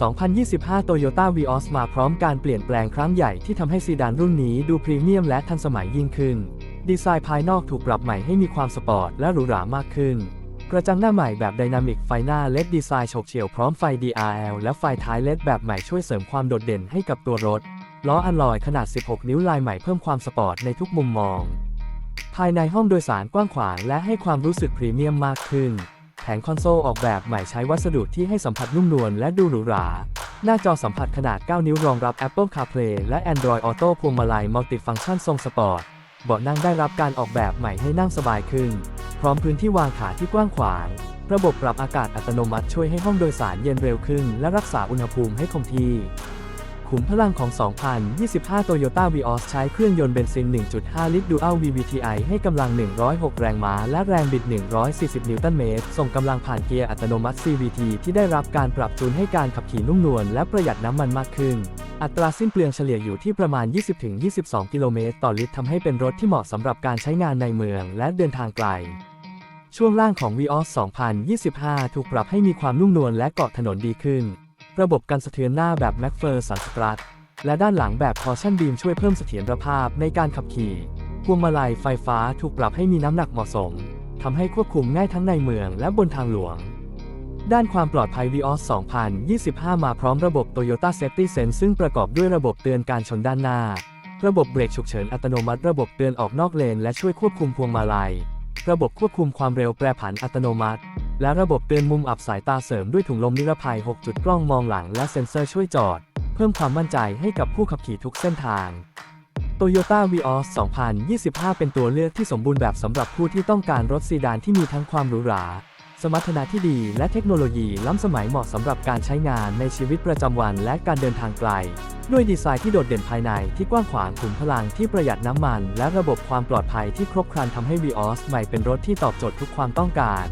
2025 Toyota Vios มาพร้อมการเปลี่ยนแปลงครั้งใหญ่ที่ทำให้ซีดานรุ่นนี้ดูพรีเมียมและทันสมัยยิ่งขึ้น ดีไซน์ภายนอกถูกปรับใหม่ให้มีความสปอร์ตและหรูหรามากขึ้น กระจังหน้าใหม่แบบไดนามิกไฟหน้าเลดดีไซน์โฉกเฉี่ยวพร้อมไฟ DRL และไฟท้ายเลดแบบใหม่ช่วยเสริมความโดดเด่นให้กับตัวรถ ล้ออัลลอยขนาด 16 นิ้วลายใหม่เพิ่มความสปอร์ตในทุกมุมมอง ภายในห้องโดยสารกว้างขวางและให้ความรู้สึกพรีเมียมมากขึ้น งคอนโซลออกแบบใหม่ใช้วัสดุที่ให้สัมผัสนุ่มนวลและดูหรูหรา หน้าจอสัมผัสขนาด 9 นิ้วรองรับ Apple CarPlay และ Android Auto พวงมาลัยมัลติฟังก์ชันทรงสปอร์ต เบาะนั่งได้รับการออกแบบใหม่ให้นั่งสบายขึ้น พร้อมพื้นที่วางขาที่กว้างขวาง ระบบปรับอากาศอัตโนมัติช่วยให้ห้องโดยสารเย็นเร็วขึ้น และรักษาอุณหภูมิให้คงที่ ขุมพลังของ 2025 Toyota Vios ใช้เครื่องยนต์เบนซิน 1.5 ลิตร Dual VVTi ให้กำลัง 106 แรงม้า และแรงบิด 140 นิวตันเมตร ส่งกำลังผ่านเกียร์อัตโนมัติ CVT ที่ได้รับการปรับจูนให้การขับขี่นุ่มนวลและประหยัดน้ำมันมากขึ้น อัตราสิ้นเปลืองเฉลี่ยอยู่ที่ประมาณ 20-22 กิโลเมตรต่อลิตรทำให้เป็นรถที่เหมาะสำหรับการใช้งานในเมืองและเดินทางไกลช่วงล่างของ Vios 2025 ถูกปรับให้มีความนุ่มนวลและเกาะถนนดีขึ้น ระบบกันสะเทือนหน้าแบบ m a c p h e r s o n Strut และด้านหลังแบบ Caution Beam ช่วยเพิ่มเสถียรภาพในการขับขี่ พวงมาลัยไฟฟ้าถูกปรับให้มีน้ำหนักเหมาะสมทำให้ควบคุมง่ายทั้งในเมืองและบนทางหลวง ด้านความปลอดภัย Vios 2025 มาพร้อมระบบ Toyota Safety Sense ซึ่งประกอบด้วยระบบเตือนการชนด้านหน้า ระบบเบรกฉุกเฉินอัตโนมัติ ระบบเตือนออกนอกเลน และช่วยควบคุมพวงมาลัย ระบบควบคุมความเร็วแปรผันอัตโนมัติ และระบบเตือนมุมอับสายตาเสริมด้วยถุงลมนิรภัย 6 จุดกล้องมองหลังและเซ็นเซอร์ช่วยจอด เพิ่มความมั่นใจให้กับผู้ขับขี่ทุกเส้นทาง Toyota Vios 2025 เป็นตัวเลือกที่สมบูรณ์แบบสำหรับผู้ที่ต้องการรถซีดานที่มีทั้งความหรูหรา สมรรถนะที่ดี และเทคโนโลยีล้ำสมัยเหมาะสำหรับการใช้งานในชีวิตประจำวันและการเดินทางไกล ด้วยดีไซน์ที่โดดเด่นภายในที่กว้างขวางขุมพลังที่ประหยัดน้ำมัน และระบบความปลอดภัยที่ครบครันทำให้ Vios ใหม่เป็นรถที่ตอบโจทย์ทุกความต้องการ